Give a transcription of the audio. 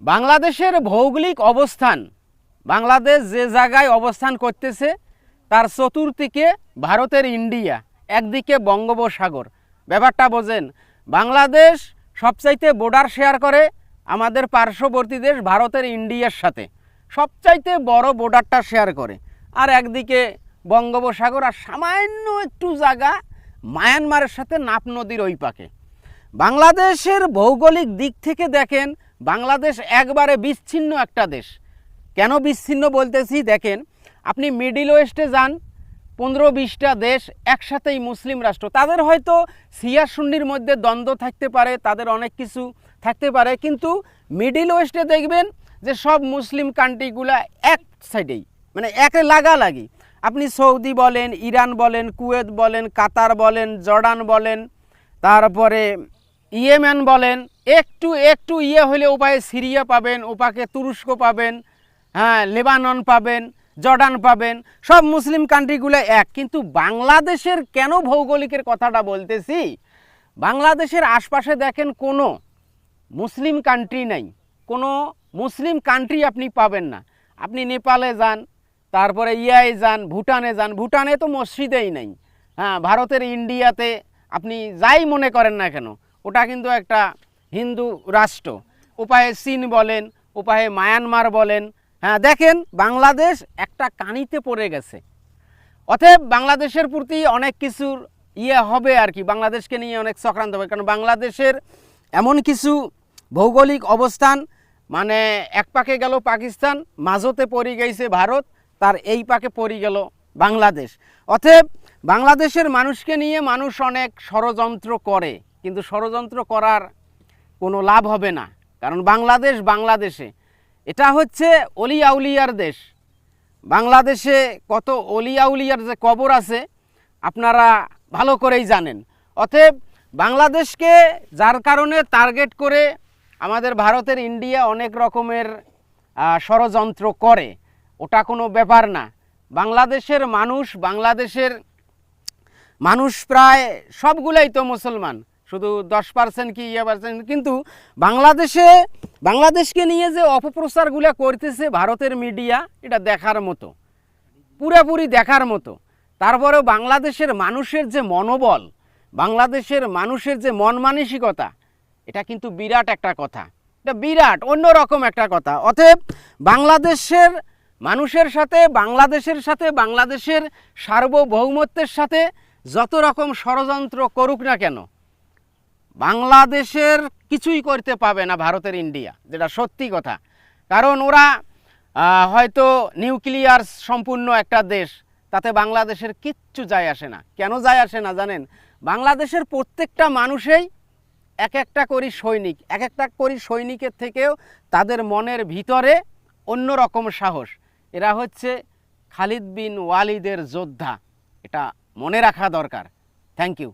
বাংলাদেশের ভৌগোলিক অবস্থান, বাংলাদেশ যে জায়গায় অবস্থান করতেছে, তার চতুর্দিকে ভারতের ইন্ডিয়া, একদিকে বঙ্গোপসাগর। ব্যাপারটা বোঝেন, বাংলাদেশ সবচাইতে বর্ডার শেয়ার করে আমাদের পার্শ্ববর্তী দেশ ভারতের ইন্ডিয়ার সাথে। সবচাইতে বড় বর্ডারটা শেয়ার করে। আর একদিকে বঙ্গোপসাগর আর সামান্য একটু জায়গা মায়ানমারের সাথে নাপ নদীর ওই পাকে। বাংলাদেশের ভৌগোলিক দিক থেকে দেখেন বাংলাদেশ একবারে বিচ্ছিন্ন একটা দেশ। কেন বিচ্ছিন্ন বলতেছি? দেখেন, আপনি মিডিল ওয়েস্টে যান, পনেরো বিশটা দেশ একসাথেই মুসলিম রাষ্ট্র। তাদের হয়তো সিয়া সুন্নির মধ্যে দ্বন্দ্ব থাকতে পারে, তাদের অনেক কিছু থাকতে পারে, কিন্তু মিডিল ওয়েস্টে দেখবেন যে সব মুসলিম কান্ট্রিগুলো এক সাইডেই মানে একে লাগালাগি। আপনি সৌদি বলেন, ইরান বলেন, কুয়েত বলেন, কাতার বলেন, জর্ডান বলেন, তারপরে ইয়েমেন বলেন একটু একটু ইয়ে হলে উপায়ে সিরিয়া পাবেন, উপাকে তুরস্ক পাবেন হ্যাঁ লেবানন পাবেন, জর্ডান পাবেন, সব মুসলিম কান্ট্রিগুলো এক। কিন্তু বাংলাদেশের কেন ভৌগোলিকের কথাটা বলতেছি? বাংলাদেশের আশপাশে দেখেন কোনো মুসলিম কান্ট্রি নাই। কোনো মুসলিম কান্ট্রি আপনি পাবেন না। আপনি নেপালে যান, তারপরে ইয়াই যান, ভুটানে যান। ভুটানে তো মসজিদেই নেই। হ্যাঁ ভারতের ইন্ডিয়াতে আপনি যাই মনে করেন না কেন, ওটা কিন্তু একটা হিন্দু রাষ্ট্র। উপায়ে চীন বলেন, উপায়ে মায়ানমার বলেন। হ্যাঁ দেখেন, বাংলাদেশ একটা কানিতে পড়ে গেছে। অতএব বাংলাদেশের প্রতি অনেক কিছুর ইয়ে হবে আর কি, বাংলাদেশকে নিয়ে অনেক চক্রান্ত হবে। কারণ বাংলাদেশের এমন কিছু ভৌগোলিক অবস্থান মানে এক পাকে গেল পাকিস্তান, মাঝতে পড়ে গেছে ভারত, তার এই পাকে পড়ে গেল বাংলাদেশ। অতএব বাংলাদেশের মানুষকে নিয়ে মানুষ অনেক ষড়যন্ত্র করে, কিন্তু ষড়যন্ত্র করার কোনো লাভ হবে না। কারণ বাংলাদেশ বাংলাদেশে। এটা হচ্ছে অলি আউলিয়ার দেশ। বাংলাদেশে কত অলিয়াউলিয়ার যে কবর আছে, আপনারা ভালো করেই জানেন। অতএব বাংলাদেশকে যার কারণে টার্গেট করে আমাদের ভারতের ইন্ডিয়া অনেক রকমের ষড়যন্ত্র করে। ওটা কোনো ব্যাপার না। বাংলাদেশের মানুষ বাংলাদেশের মানুষ প্রায় সবগুলাই তো মুসলমান। শুধু দশ পার্সেন্ট কি ইয়ে পার্সেন্ট কিন্তু বাংলাদেশে, বাংলাদেশকে নিয়ে যে অপপ্রচারগুলো করতেছে ভারতের মিডিয়া এটা দেখার মতো। পুরোপুরি দেখার মতো। তারপরেও বাংলাদেশের মানুষের যে মনোবল, বাংলাদেশের মানুষের যে মন মানসিকতা, এটা কিন্তু বিরাট একটা কথা। এটা বিরাট অন্যরকম একটা কথা। অতএব বাংলাদেশের মানুষের সাথে, বাংলাদেশের সাথে, বাংলাদেশের সার্বভৌমত্বের সাথে যত রকম ষড়যন্ত্র করুক না কেন বাংলাদেশের কিছুই করতে পাবে না ভারতের ইন্ডিয়া, যেটা সত্যি কথা। কারণ ওরা হয়তো নিউক্লিয়ার সম্পূর্ণ একটা দেশ, তাতে বাংলাদেশের কিচ্ছু যায় আসে না। কেন যায় আসে না জানেন? বাংলাদেশের প্রত্যেকটা মানুষেই এক একটা করি সৈনিক, এক একটা করি সৈনিকের থেকেও তাদের মনের ভিতরে অন্য রকম সাহস। এরা হচ্ছে খালিদ বিন ওয়ালিদের যোদ্ধা। এটা মনে রাখা দরকার। Thank you.